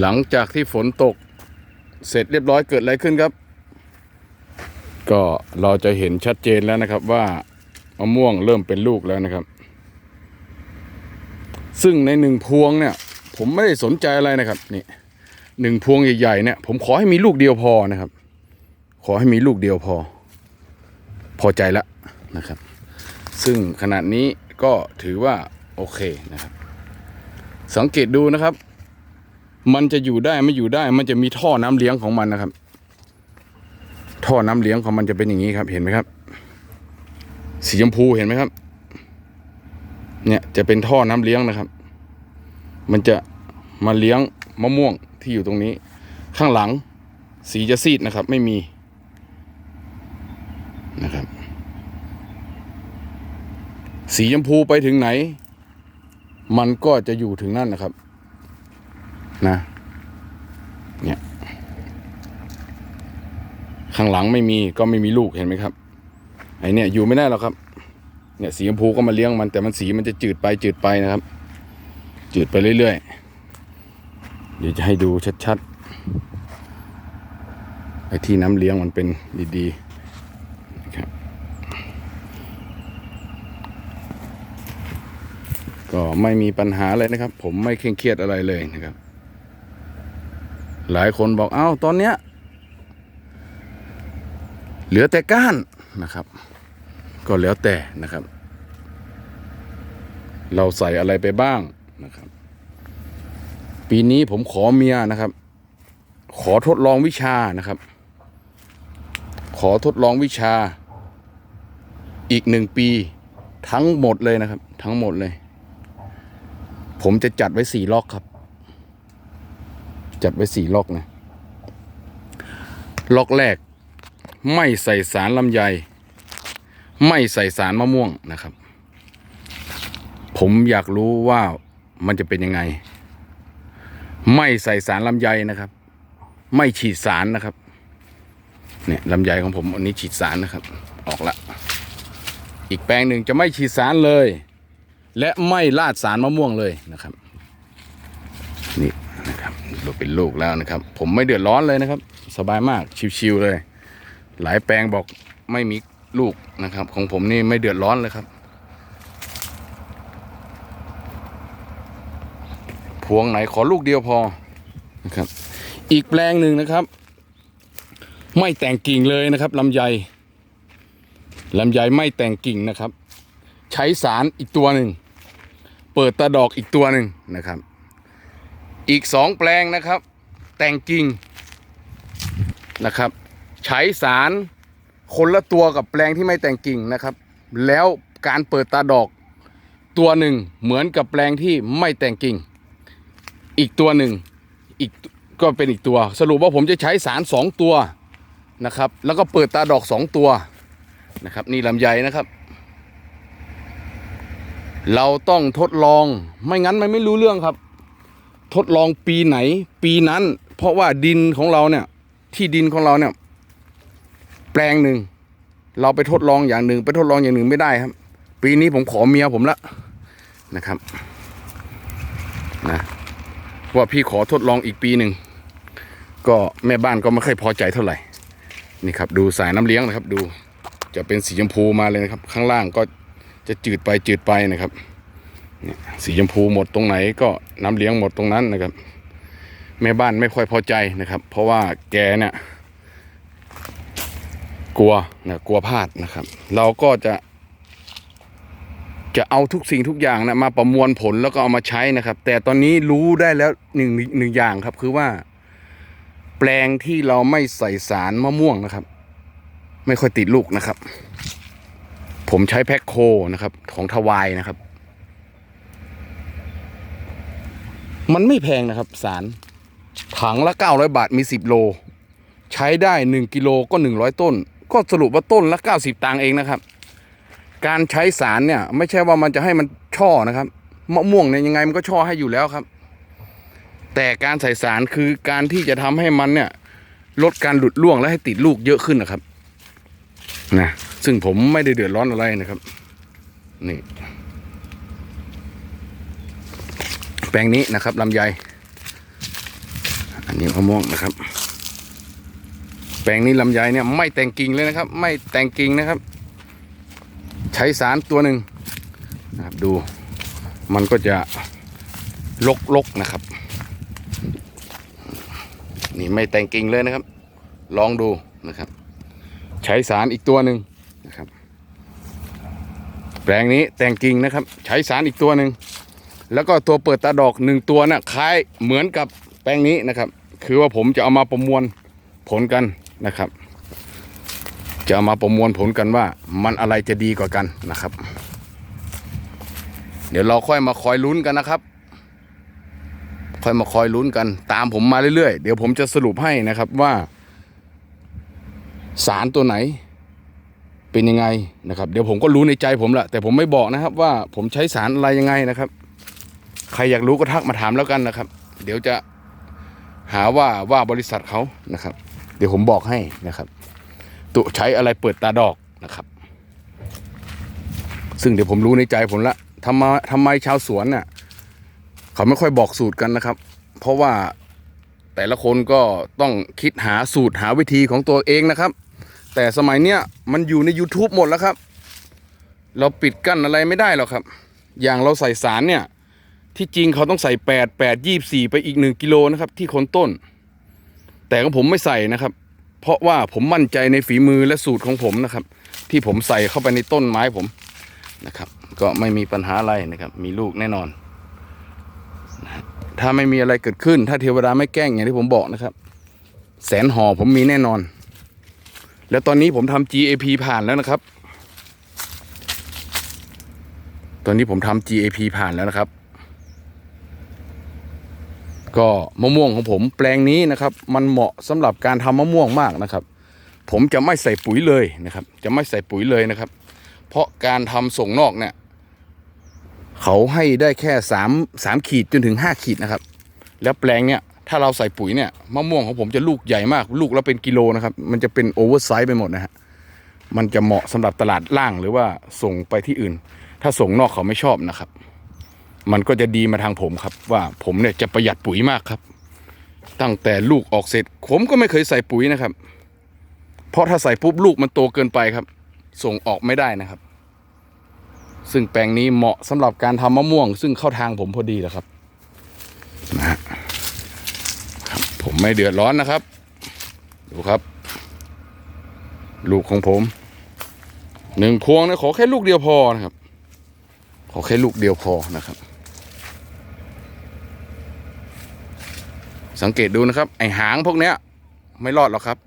หลังจากที่ฝนตกเสร็จเรียบร้อยเกิดอะไรขึ้นครับ ก็เราจะเห็นชัดเจนแล้วนะครับว่ามะม่วงเริ่มเป็นลูกแล้วนะครับ ซึ่งในหนึ่งพวงเนี่ย ผมไม่ได้สนใจอะไรนะครับนี่หนึ่งพวงใหญ่ๆเนี่ยผมขอให้มีลูกเดียวพอนะครับ ขอให้มีลูกเดียวพอ พอใจแล้วนะครับ ซึ่งขนาดนี้ก็ถือว่าโอเคนะครับ สังเกตดูนะครับ มันจะอยู่ได้ไม่อยู่ได้ มันจะมีท่อน้ำเลี้ยงของมันนะครับ ท่อน้ำเลี้ยงของมันจะเป็นอย่างนี้ครับ เห็นไหมครับ สีชมพูเห็นไหมครับ เนี่ยจะเป็นท่อน้ำเลี้ยงนะครับ มันจะมาเลี้ยงมะม่วงที่อยู่ตรงนี้ ข้างหลัง สีจะซีดนะครับ ไม่มีนะครับ สีชมพูไปถึงไหน มันก็จะอยู่ถึงนั่นนะครับ นะ เนี่ย ข้างหลังไม่มีก็ไม่มีลูกเห็นไหมครับ ไอเนี่ยอยู่ไม่ได้หรอกครับ เนี่ยสีชมพูก็มาเลี้ยงมัน แต่มันสีมันจะจืดไปจืดไปนะครับ จืดไปเรื่อยๆ เดี๋ยวจะให้ดูชัดๆไอ้ที่น้ำเลี้ยงมันเป็นดีๆนะครับก็ไม่มีปัญหาเลยนะครับ ผมไม่เคร่งเครียดอะไรเลยนะครับ หลายคนบอกเอ้าตอนเนี้ยเหลือแต่ก้านนะครับ ก็แล้วแต่นะครับ เราใส่อะไรไปบ้างนะครับ ปีนี้ผมขอเมียนะครับ ขอทดลองวิชานะครับ ขอทดลองวิชา อีกหนึ่งปีทั้งหมดเลยนะครับ ทั้งหมดเลย ผมจะจัดไว้สี่ล็อกครับ จัดไว้สี่ล็อกนะล็อกแรก ไม่ใส่สารลำไย ไม่ใส่สารมะม่วงนะครับ ผมอยากรู้ว่ามันจะเป็นยังไง ไม่ใส่สารลำไยนะครับ ไม่ฉีดสารนะครับ เนี่ยลำไยของผมอันนี้ฉีดสารนะครับ ออกละ อีกแปลงหนึ่งจะไม่ฉีดสารเลย และไม่ลาดสารมะม่วงเลยนะครับ เป็นลูกแล้วนะครับ ผมไม่เดือดร้อนเลยนะครับ สบายมากชิวๆเลย หลายแปลงบอกไม่มีลูกนะครับ ของผมนี่ไม่เดือดร้อนเลยครับ พวงไหนขอลูกเดียวพอนะครับ อีกแปลงหนึ่งนะครับ ไม่แต่งกิ่งเลยนะครับลำไยลำไยไม่แต่งกิ่งนะครับ ใช้สารอีกตัวหนึ่ง เปิดตาดอกอีกตัวหนึ่งนะครับ อีกสองแปลงนะครับ แต่งกิ่งนะครับ ใช้สารคนละตัวกับแปลงที่ไม่แต่งกิ่งนะครับ แล้วการเปิดตาดอกตัวหนึ่งเหมือนกับแปลงที่ไม่แต่งกิ่ง อีกตัวหนึ่งอีกก็เป็นอีกตัว สรุปว่าผมจะใช้สารสองตัวนะครับ แล้วก็เปิดตาดอกสองตัวนะครับ นี่ลำไยนะครับ เราต้องทดลองไม่งั้นมันไม่รู้เรื่องครับ ทดลองปีไหน ปีนั้น เพราะว่าดินของเราเนี่ย ที่ดินของเราเนี่ย แปลงหนึ่งเราไปทดลองอย่างหนึ่ง ไปทดลองอย่างหนึ่งไม่ได้ครับ ปีนี้ผมขอเมียผมละนะครับนะว่าพี่ขอทดลองอีกปีหนึ่งก็แม่บ้านก็ไม่ค่อยพอใจเท่าไหร่นี่ครับ ดูสายน้ำเลี้ยงนะครับ ดูจะเป็นสีชมพูมาเลยนะครับ ข้างล่างก็จะจืดไปจืดไปนะครับ สีชมพูหมดตรงไหนก็น้ำเลี้ยงหมดตรงนั้นนะครับ แม่บ้านไม่ค่อยพอใจนะครับ เพราะว่าแกเนี่ยกลัวนะกลัวพลาดนะครับ เราก็จะ จะเอาทุกสิ่งทุกอย่างนะมาประมวลผลแล้วก็เอามาใช้นะครับ แต่ตอนนี้รู้ได้แล้วหนึ่งหนึ่งอย่างครับ คือว่า แปลงที่เราไม่ใส่สารมะม่วงนะครับ ไม่ค่อยติดลูกนะครับ ผมใช้แพ็คโคนะครับ ของทวายนะครับ มันไม่แพงนะครับสารถังละ 900 บาทมี 10 โล ใช้ได้ 1 กิโลก็ 100 ต้น ก็สรุปว่าต้นละ 90 ตังค์เองนะครับ การใช้สารเนี่ย ไม่ใช่ว่ามันจะให้มันช่อนะครับมะม่วงเนี่ยยังไงมันก็ช่อให้อยู่แล้วครับ แต่การใส่สารคือการที่จะทำให้มันเนี่ยลดการหลุดร่วงและให้ติดลูกเยอะขึ้นนะครับนะซึ่งผมไม่ได้เดือดร้อนอะไรนะครับ นี่ แปลงนี้นะครับลำไย อันนี้มะม่วงนะครับ แปลงนี้ลำไยเนี่ยไม่แต่งกิ่งเลยนะครับ ไม่แต่งกิ่งนะครับ ใช้สารตัวหนึ่งนะครับดู มันก็จะลกๆนะครับ นี่ไม่แต่งกิ่งเลยนะครับ ลองดูนะครับ ใช้สารอีกตัวหนึ่งนะครับ แปลงนี้แต่งกิ่งนะครับ ใช้สารอีกตัวหนึ่ง แล้วก็ตัวเปิดตาดอกหนึ่งตัวน่ะคล้ายเหมือนกับแปลงนี้นะครับ คือว่าผมจะเอามาประมวลผลกันนะครับ จะเอามาประมวลผลกันว่ามันอะไรจะดีกว่ากันนะครับ เดี๋ยวเราค่อยมาคอยลุ้นกันนะครับ ค่อยมาคอยลุ้นกัน ตามผมมาเรื่อยๆ เดี๋ยวผมจะสรุปให้นะครับว่า สารตัวไหนเป็นยังไงนะครับ เดี๋ยวผมก็รู้ในใจผมแหละแต่ผมไม่บอกนะครับว่าผมใช้สารอะไรยังไงนะครับ ใครอยากรู้ก็ทักมาถามแล้วกันนะครับ เดี๋ยวจะหาว่าว่าบริษัทเขานะครับ เดี๋ยวผมบอกให้นะครับตัวใช้อะไรเปิดตาดอกนะครับ ซึ่งเดี๋ยวผมรู้ในใจผมละทำไมทำไมชาวสวนน่ะเขาไม่ค่อยบอกสูตรกันนะครับ เพราะว่าแต่ละคนก็ต้องคิดหาสูตรหาวิธีของตัวเองนะครับ แต่สมัยเนี้ยมันอยู่ใน YouTube หมดแล้วครับ เราปิดกั้นอะไรไม่ได้หรอกครับ อย่างเราใส่สารเนี่ย ที่จริงเขาต้องใส่แปดแปดยี่สี่ไปอีกหนึ่งกิโลนะครับ ที่โคนต้น แต่ของผมไม่ใส่นะครับ เพราะว่าผมมั่นใจในฝีมือและสูตรของผมนะครับ ที่ผมใส่เข้าไปในต้นไม้ผมนะครับ ก็ไม่มีปัญหาอะไรนะครับ มีลูกแน่นอน ถ้าไม่มีอะไรเกิดขึ้น ถ้าเทวดาไม่แกล้งอย่างที่ผมบอกนะครับ แสนห่อผมมีแน่นอน แล้วตอนนี้ผมทำ GAP ผ่านแล้วนะครับ ตอนนี้ผมทำ GAP ผ่านแล้วนะครับ ก็มะม่วงของผมแปลงนี้นะครับ มันเหมาะสำหรับการทำมะม่วงมากนะครับ ผมจะไม่ใส่ปุ๋ยเลยนะครับ จะไม่ใส่ปุ๋ยเลยนะครับ เพราะการทำส่งนอกเนี่ยเขาให้ได้แค่สามสามขีดจนถึงห้าขีดนะครับ แล้วแปลงเนี่ยถ้าเราใส่ปุ๋ยเนี่ยมะม่วงของผมจะลูกใหญ่มาก ลูกและเป็นกิโลนะครับ มันจะเป็นโอเวอร์ไซส์ไปหมดนะฮะมันจะเหมาะสำหรับตลาดล่างหรือว่าส่งไปที่อื่น ถ้าส่งนอกเขาไม่ชอบนะครับ มันก็จะดีมาทางผมครับ ว่าผมเนี่ยจะประหยัดปุ๋ยมากครับ ตั้งแต่ลูกออกเสร็จ ผมก็ไม่เคยใส่ปุ๋ยนะครับ เพราะถ้าใส่ปุ๊บลูกมันโตเกินไปครับ ส่งออกไม่ได้นะครับ ซึ่งแปลงนี้เหมาะสำหรับการทำมะม่วง ซึ่งเข้าทางผมพอดีแหละครับนะฮะครับผมไม่เดือดร้อนนะครับ ดูครับ ลูกของผมหนึ่งพวงนะขอแค่ลูกเดียวพอนะครับ ขอแค่ลูกเดียวพอนะครับ สังเกตดูนะครับ ไอหางพวกเนี้ยไม่รอดหรอกครับ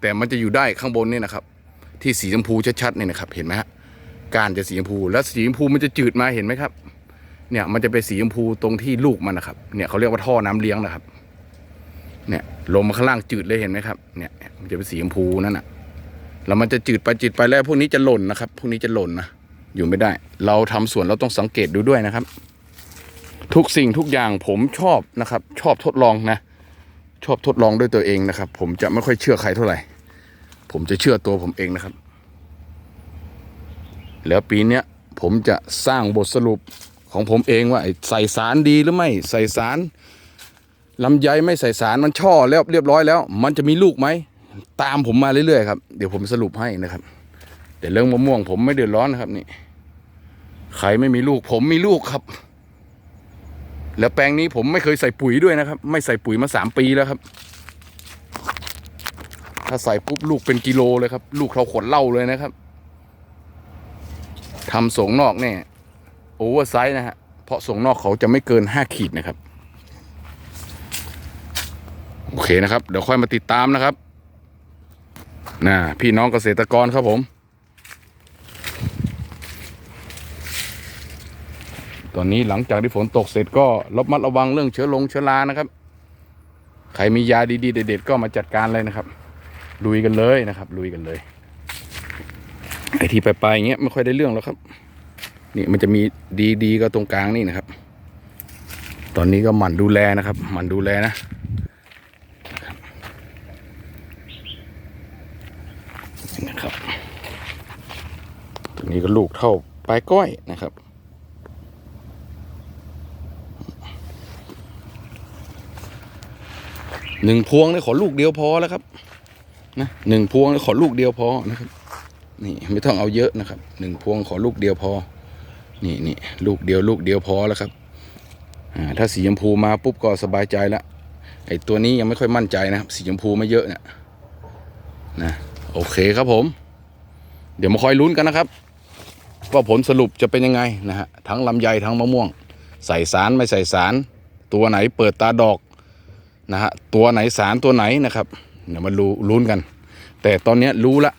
แต่มันจะอยู่ได้ข้างบนนี่นะครับ ที่สีชมพูชัดๆเนี่ยนะครับ เห็นไหมฮะกานจะสีชมพูแล้วสีชมพูมันจะจืดมาเห็นไหมครับ เนี่ยมันจะเป็นสีชมพูตรงที่ลูกมันนะครับ เนี่ยเขาเรียกว่าท่อน้ำเลี้ยงนะครับ เนี่ยลงมาข้างล่างจืดเลยเห็นไหมครับ เนี่ยมันจะเป็นสีชมพูนั่นน่ะแล้วมันจะจืดไปจืดไปแล้วพวกนี้จะหล่นนะครับ พวกนี้จะหล่นนะอยู่ไม่ได้ เราทำสวนเราต้องสังเกตดูด้วยนะครับ ทุกสิ่งทุกอย่างผมชอบนะครับ ชอบทดลองนะ ชอบทดลองด้วยตัวเองนะครับ ผมจะไม่ค่อยเชื่อใครเท่าไหร่ ผมจะเชื่อตัวผมเองนะครับ แล้วปีเนี้ยผมจะสร้างบทสรุปของผมเองว่าใส่สารดีหรือไม่ใส่สารลำไยไม่ใส่สารมันช่อแล้วเรียบร้อยแล้ว มันจะมีลูกไหมตามผมมาเรื่อยๆครับเดี๋ยวผมสรุปให้นะครับ แต่เรื่องมะม่วงผมไม่เดือดร้อนนะครับนี่ใครไม่มีลูกผมมีลูกครับ แล้วแปลงนี้ผมไม่เคยใส่ปุ๋ยด้วยนะครับ ไม่ใส่ปุ๋ยมาสามปีแล้วครับ ถ้าใส่ปุ๊บลูกเป็นกิโลเลยครับ ลูกเราขวดเล้าเลยนะครับทำส่งนอกเนี่ยโอเวอร์ไซส์นะฮะเพราะส่งนอกเขาจะไม่เกินห้าขีดนะครับ โอเคนะครับ เดี๋ยวค่อยมาติดตามนะครับนะพี่น้องเกษตรกรครับผม ตอนนี้หลังจากที่ฝนตกเสร็จก็ระมัดระวังเรื่องเชื้อลงเชื้อรานะครับ ใครมียาดีๆเด็ดๆก็มาจัดการเลยนะครับ ลุยกันเลยนะครับ ลุยกันเลยไอที่ไปไปอย่างเงี้ยไม่ค่อยได้เรื่องแล้วครับ นี่มันจะมีดีๆก็ตรงกลางนี่นะครับ ตอนนี้ก็หมั่นดูแลนะครับ หมั่นดูแลนะนะครับตัวนี้ก็ลูกเท่าปลายก้อยนะครับ หนึ่งพวงเนี่ยขอลูกเดียวพอแล้วครับนะหนึ่งพวงเนี่ยขอลูกเดียวพอนะครับ นี่ไม่ต้องเอาเยอะนะครับหนึ่งพวงขอลูกเดียวพอ นี่นี่ลูกเดียวลูกเดียวพอแล้วครับอ่าถ้าสีชมพูมาปุ๊บก็สบายใจละไอตัวนี้ยังไม่ค่อยมั่นใจนะครับ สีชมพูไม่เยอะเนี่ยนะโอเคครับผม เดี๋ยวมาคอยลุ้นกันนะครับว่าผลสรุปจะเป็นยังไงนะฮะทั้งลำไยทั้งมะม่วง ใส่สารไม่ใส่สาร ตัวไหนเปิดตาดอก นะฮะตัวไหนสารตัวไหนนะครับเดี๋ยวมารู้ลุ้นกัน แต่ตอนนี้รู้ละ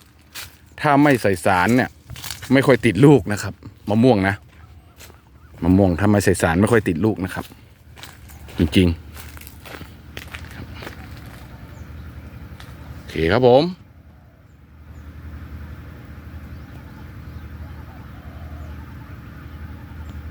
ถ้าไม่ใส่สารเนี่ย ไม่ค่อยติดลูกนะครับมะม่วงนะมะม่วงถ้าไม่ใส่สารไม่ค่อยติดลูกนะครับ จริงๆโอเคครับผม